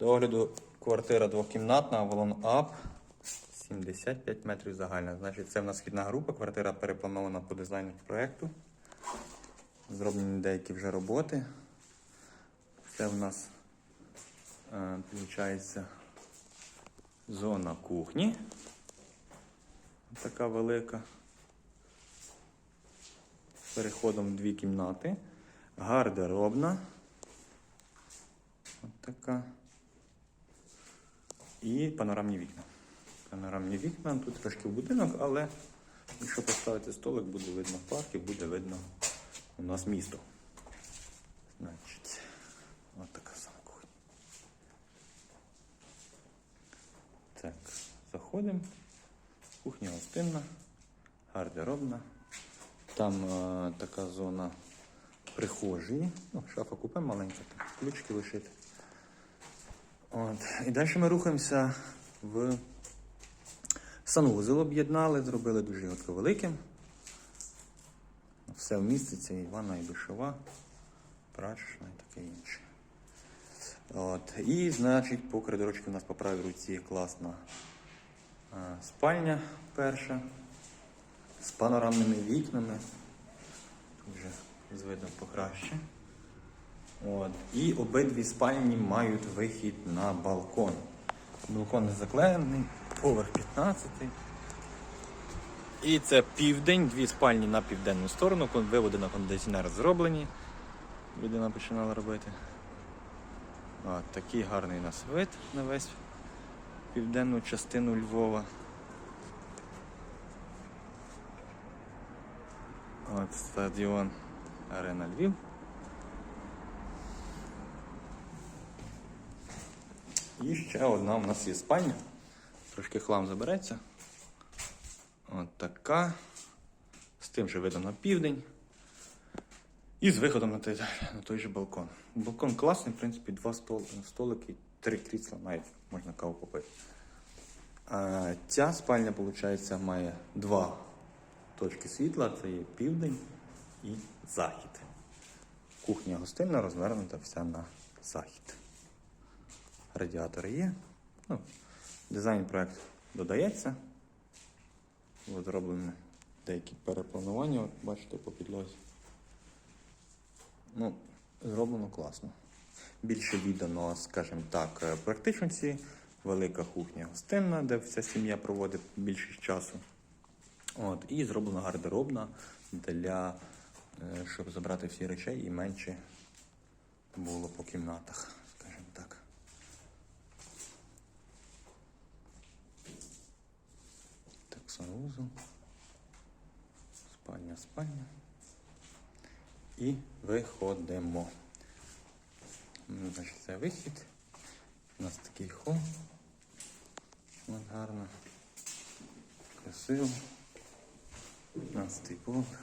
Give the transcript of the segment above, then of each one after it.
До огляду квартира двокімнатна, Avalon Up. 75 метрів загальна. Значить, це в нас східна група, квартира перепланована по дизайну проєкту. Зроблені деякі вже роботи. Це в нас е, зона кухні. Така велика. З переходом дві кімнати. Гардеробна. От така. І панорамні вікна. Панорамні вікна, тут трошки в будинок, але якщо поставити столик, буде видно парк і буде видно у нас місто. Значить, от така сама кухня. Так, заходимо. Кухня гостинна, гардеробна. Там е, така зона прихожої. Ну, шафа купе маленька, там ключки лишити. От. І далі ми рухаємося в санвузол об'єднали, зробили дуже його великим. Все вміститься, і ванна, і душова, прачечна і таке інше. От. І, значить, по коридорочку у нас по правій руці класна спальня перша з панорамними вікнами. Тут вже з видом покраще. От. І обидві спальні мають вихід на балкон. Балкон не заклеєний, поверх 15. І це південь, дві спальні на південну сторону, виводи на кондиціонер зроблені. Людина починала робити. От, такий гарний у нас вид на весь південну частину Львова. От стадіон Арена Львів. І ще одна у нас є спальня. Трошки хлам забереться. От така. З тим же видом на південь. І з виходом на той, на той же балкон. Балкон класний, в принципі, два стол, столики, три крісла, навіть можна каву попити. А ця спальня, виходить, має два точки світла: це є південь і захід. Кухня гостинна розвернута вся на захід. Радіатори є. Ну, дизайн проект додається. Було зроблено деякі перепланування, от бачите, по підлозі. Ну, зроблено класно. Більше віддано, скажімо так, е, практичності. Велика кухня гостинна, де вся сім'я проводить більшість часу. От, і зроблена гардеробна для, е, щоб забрати всі речей і менше було по кімнатах, скажімо так. Так, санвузол. Спальня, спальня. І виходимо. Ну, Значить, це вихід. У нас такий хол. От гарно. Красиво. 15 поверх.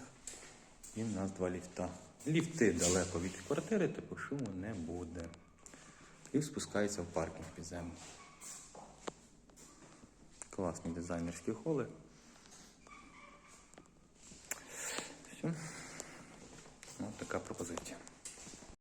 І в нас два ліфта. Ліфти далеко від квартири, типу шуму не буде. Ліфт спускається в паркінг підземний. Класні дизайнерські холи. Все. Ось така пропозиція.